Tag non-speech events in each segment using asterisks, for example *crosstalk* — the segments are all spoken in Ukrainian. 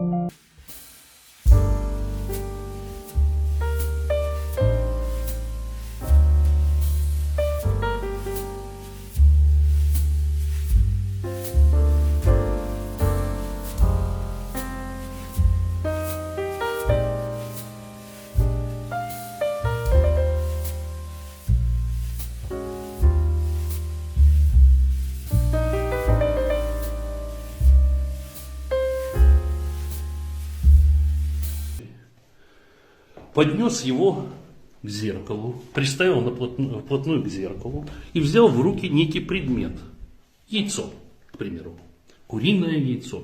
うん。Поднес его к зеркалу, приставил вплотную к зеркалу и взял в руки некий предмет. Яйцо, к примеру. Куриное яйцо.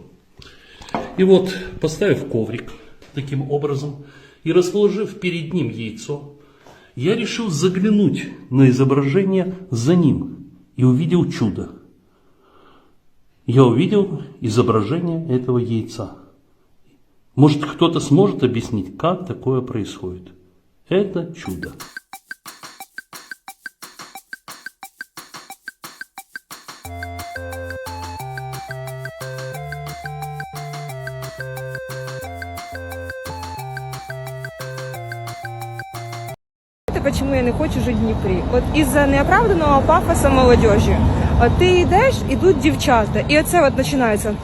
И вот, поставив коврик таким образом и расположив перед ним яйцо, я решил заглянуть на изображение за ним и увидел чудо. Я увидел изображение этого яйца. Может, кто-то сможет объяснить, как такое происходит? Это чудо. Это почему я не хочу жити в Дніпрі. От із-за неоправданого пафоса молодежі. От ти йдеш, ідуть дівчата, і оце от починається.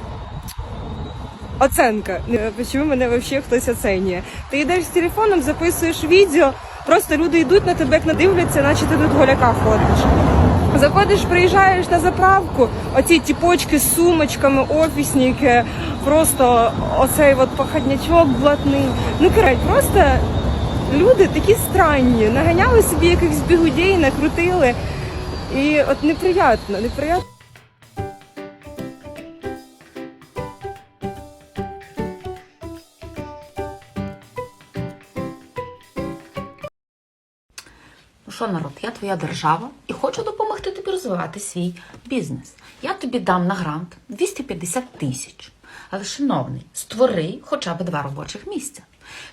Оценка. Е, Чому мене взагалі хтось оцінює? Ти йдеш з телефоном, записуєш відео, просто люди йдуть на тебе, як надивляться, наче ти тут голяка ходиш. Заходиш, приїжджаєш на заправку, оці тіпочки з сумочками, офісники, просто оцей от походнячок блатний. Ну коротше, просто люди такі странні, наганяли собі якихось бігудей, накрутили. І от неприятно, неприятно. Що, народ, я твоя держава і хочу допомогти тобі розвивати свій бізнес. Я тобі дам на грант 250 тисяч. Але, шановний, створи хоча б два робочих місця.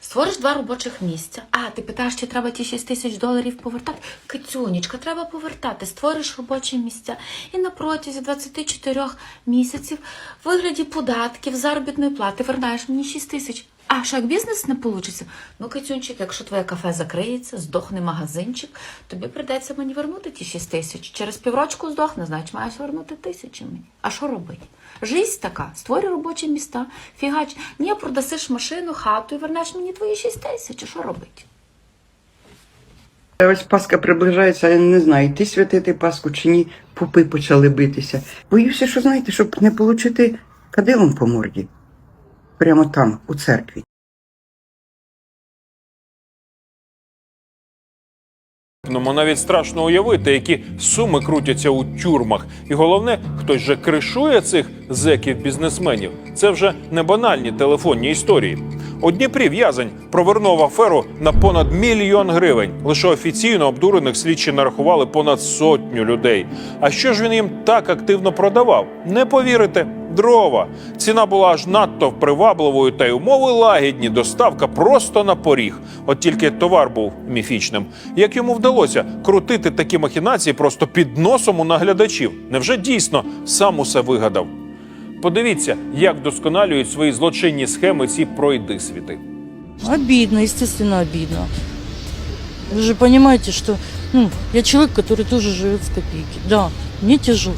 Створиш два робочих місця. А, ти питаєш, чи треба ті 6 тисяч доларів повертати? Кицюнічка, треба повертати. Створиш робочі місця. І на протязі 24 місяців в вигляді податків, заробітної плати вернаєш мені 6 тисяч. А що як бізнес не вийде? Ну, Катюнчик, якщо твоє кафе закриється, здохне магазинчик, тобі прийдеться мені вернути ті 6 тисяч. Через піврочку здохне, значить маєш вернути тисячі мені. А що робити? Жизнь така, створюй робочі міста, фігач. Ні, продасиш машину, хату і вернеш мені твої 6 тисяч. А що робити? Ось Пасха приближається, я не знаю, йти святити Пасху чи ні, пупи почали битися. Боюся, що знаєте, щоб не получити кадилом по морді. Прямо там, у церкві. Ну, навіть страшно уявити, які суми крутяться у тюрмах. І головне, хтось же кришує цих зеків-бізнесменів. Це вже не банальні телефонні історії. У Дніпрі в'язень провернув аферу на понад мільйон гривень. Лише офіційно обдурених слідчі нарахували понад сотню людей. А що ж він їм так активно продавав? Не повірите. Дрова. Ціна була аж надто привабливою, та й умови лагідні. Доставка просто на поріг. От тільки товар був міфічним. Як йому вдалося крутити такі махінації просто під носом у наглядачів? Невже дійсно сам усе вигадав? Подивіться, як вдосконалюють свої злочинні схеми ці пройдисвіти. Обидно, естественно, обидно. Вы же понимаете, что ну, я человек, который тоже живет с копейки. Да, мне тяжело.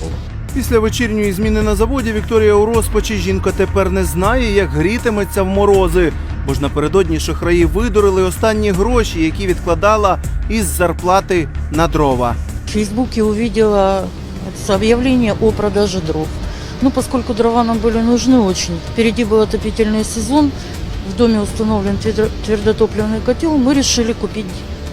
Після вечірньої зміни на заводі Вікторія у розпачі жінка тепер не знає, як грітиметься в морози. Бо ж напередодні шахраї видурили останні гроші, які відкладала із зарплати на дрова. В Фейсбуке увидела это объявление о продаже дров. Ну, поскольку дрова нам были нужны очень, впереди был отопительный сезон, в доме установлен твер- твердотопливный котел, мы решили купить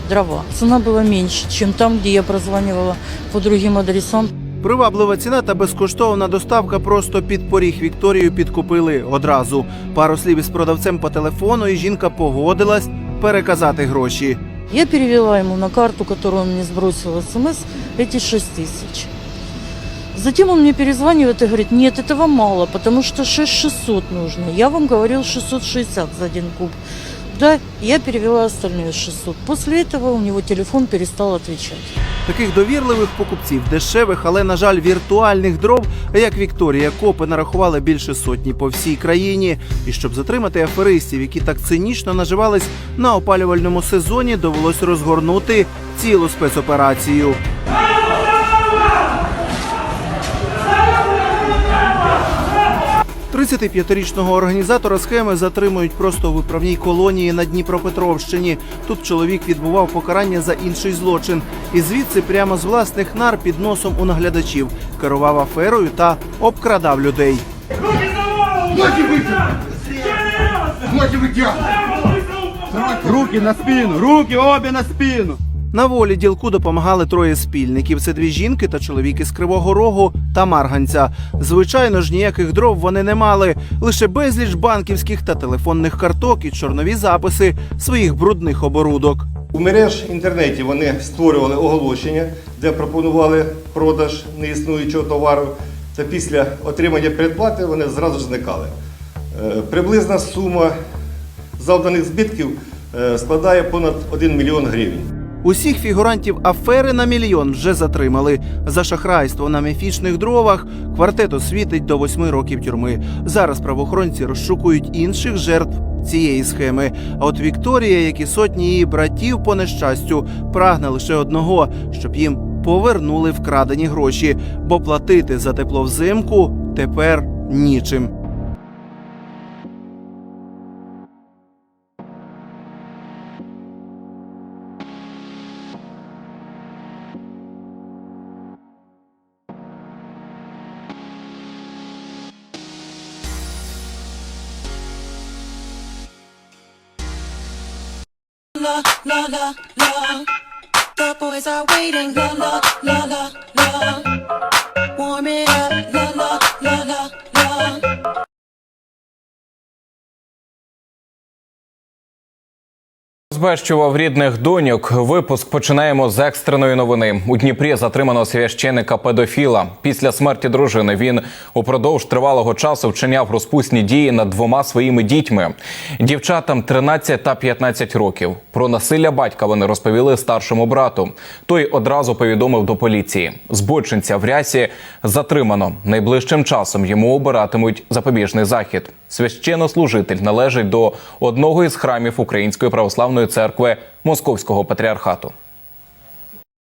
дрова. Цена была меньше, чем там, где я прозванивала по другим адресам. Приваблива ціна та безкоштовна доставка просто під поріг Вікторію підкупили одразу. Пару слів із продавцем по телефону, і жінка погодилась переказати гроші. Я перевела ему на карту, которую он мне сбросил смс, эти 6 тысяч. Затем он мне перезванивает и говорит, нет, этого мало, потому что 6600 нужно. Я вам говорил 660 за один куб. Да, я перевела остальные 600. После этого у него телефон перестал отвечать. Таких довірливих покупців, дешевих, але на жаль, віртуальних дров, як Вікторія Копи нарахували більше сотні по всій країні. І щоб затримати аферистів, які так цинічно наживались на опалювальному сезоні, довелось розгорнути цілу спецоперацію. – 35-річного організатора схеми затримують просто у виправній колонії на Дніпропетровщині. Тут чоловік відбував покарання за інший злочин, і звідси прямо з власних нар під носом у наглядачів. Керував аферою та обкрадав людей. Руки на спину, руки обе на спину. На волі ділку допомагали троє спільників. Це дві жінки та чоловік із Кривого Рогу та Марганця. Звичайно ж, ніяких дров вони не мали, лише безліч банківських та телефонних карток і чорнові записи своїх брудних оборудок. У мереж інтернеті вони створювали оголошення, де пропонували продаж неіснуючого товару. Та після отримання передплати вони зразу зникали. Е, Приблизна сума завданих збитків е, складає понад 1 мільйон гривень. Усіх фігурантів афери на мільйон вже затримали. За шахрайство на міфічних дровах квартету світить до восьми років тюрми. Зараз правоохоронці розшукують інших жертв цієї схеми. А от Вікторія, як і сотні її братів по нещастю, прагне лише одного, щоб їм повернули вкрадені гроші, бо платити за тепло взимку тепер нічим. La la. The boys are waiting. La la la la la. Збещував рідних доньок. Випуск починаємо з екстреної новини. У Дніпрі затримано священика педофіла. Після смерті дружини він упродовж тривалого часу вчиняв розпусні дії над двома своїми дітьми. Дівчатам 13 та 15 років. Про насилля батька вони розповіли старшому брату. Той одразу повідомив до поліції. Збочинця в рясі затримано. Найближчим часом йому обиратимуть запобіжний захід. Священнослужитель належить до одного із храмів Української православної церкви Московського патріархату.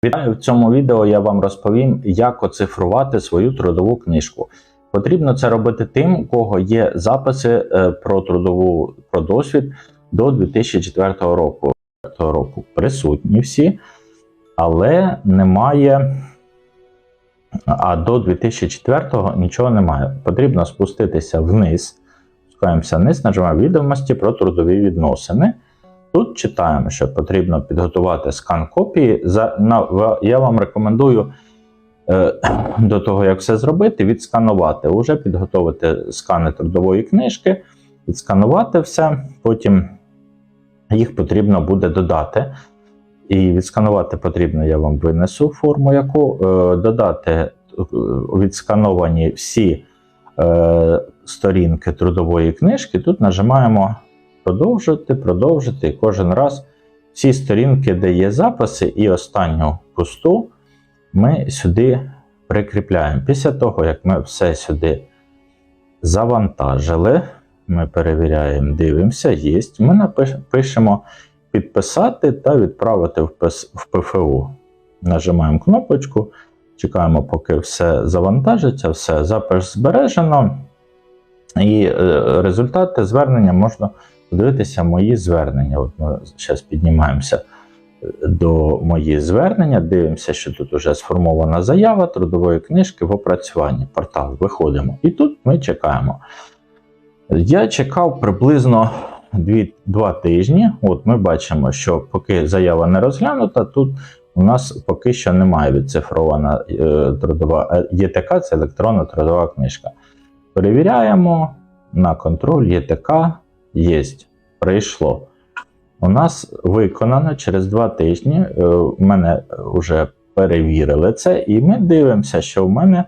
Вітаю в цьому відео. Я вам розповім, як оцифрувати свою трудову книжку. Потрібно це робити тим, у кого є записи е, про трудову про досвід до 2004 року. Року присутні всі, але немає. А до 2004 нічого немає. Потрібно спуститися вниз. Спускаємося вниз, нажимаємо відомості про трудові відносини. Тут читаємо, що потрібно підготувати скан копії. За, на, я вам рекомендую е, до того, як все зробити, відсканувати. Уже підготувати скани трудової книжки, відсканувати все. Потім їх потрібно буде додати. І відсканувати потрібно, я вам винесу форму, яку е, додати е, відскановані всі е, сторінки трудової книжки. Тут нажимаємо продовжити, продовжити. І кожен раз всі сторінки, де є записи, і останню пусту ми сюди прикріпляємо. Після того, як ми все сюди завантажили, ми перевіряємо, дивимося, є. Ми напиш- пишемо підписати та відправити в ПФУ. Нажимаємо кнопочку, чекаємо, поки все завантажиться, все запис збережено. І е, результати звернення можна подивитися мої звернення. От ми зараз піднімаємося до мої звернення, дивимося, що тут вже сформована заява трудової книжки в опрацюванні. Портал виходимо. І тут ми чекаємо. Я чекав приблизно 2, 2 тижні. От ми бачимо, що поки заява не розглянута, тут у нас поки що немає відцифрована е, трудова е, ЄТК, це електронна трудова книжка. Перевіряємо на контроль ЄТК є. Прийшло. У нас виконано через два тижні. е, У мене вже перевірили це, і ми дивимося, що в мене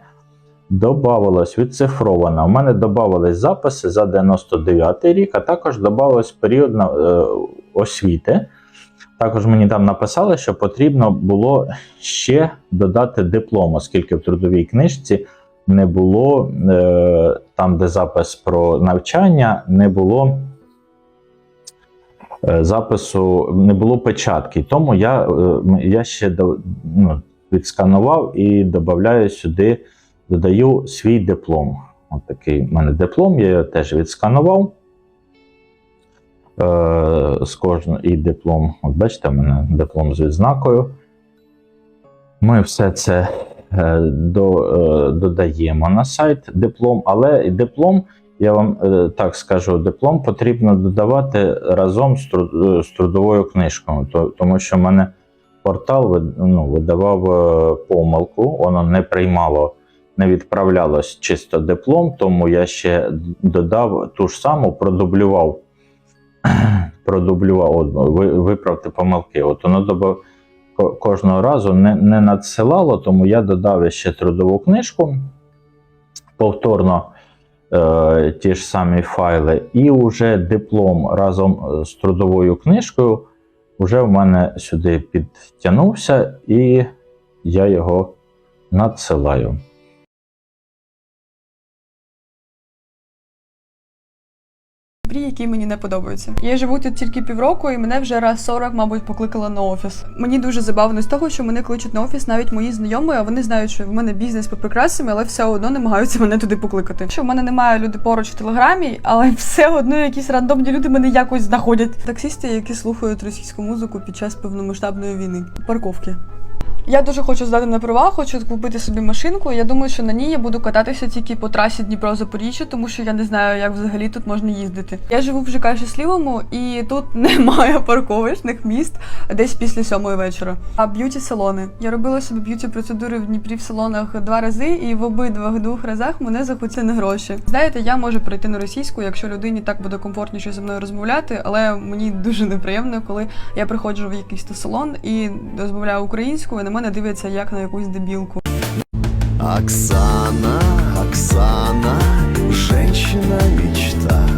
додавалось відцифровано. У мене додавались записи за 99 рік, а також додавалось період е, освіти. Також мені там написали, що потрібно було ще додати диплом, оскільки в трудовій книжці не було е, там, де запис про навчання, не було е, запису, не було печатки. Тому я, е, я ще ну, відсканував і додаю сюди, додаю свій диплом. От такий в мене диплом, я його теж відсканував. З кожного і диплом. От бачите, в мене диплом з відзнакою. Ми все це до, е, додаємо на сайт диплом, але диплом, я вам е, так скажу, диплом потрібно додавати разом з, тру- е, з трудовою книжкою, тому що в мене портал ну, видавав е, помилку, воно не приймало, не відправлялось чисто диплом, тому я ще додав ту ж саму, продублював. *clears throat* Продублював, виправте помилки. От воно кожного разу не, не надсилало, тому я додав ще трудову книжку, повторно е, ті ж самі файли, і вже диплом разом з трудовою книжкою вже в мене сюди підтягнувся, і я його надсилаю. Дніпрі, які мені не подобаються. Я живу тут тільки півроку, і мене вже раз 40, мабуть, покликали на офіс. Мені дуже забавно з того, що мене кличуть на офіс навіть мої знайомі, а вони знають, що в мене бізнес по прикрасами, але все одно намагаються мене туди покликати. Що в мене немає люди поруч в телеграмі, але *laughs* все одно якісь рандомні люди мене якось знаходять. Таксисти, які слухають російську музику під час повномасштабної війни. Парковки. Я дуже хочу здати на права, хочу купити собі машинку. Я думаю, що на ній я буду кататися тільки по трасі Дніпро-Запоріжжя, тому що я не знаю, як взагалі тут можна їздити. Я живу в ЖК Щасливому, і тут *laughs* немає парковочних міст десь після сьомої вечора. А б'юті салони. Я робила собі б'юті процедури в Дніпрі в салонах два рази, і в обидва двох разах мене захотіли гроші. Знаєте, я можу перейти на російську, якщо людині так буде комфортніше зі мною розмовляти, але мені дуже неприємно, коли я приходжу в якийсь салон і розмовляю українською, на мене дивляться як на якусь дебілку. Оксана, Оксана, женщина мечта.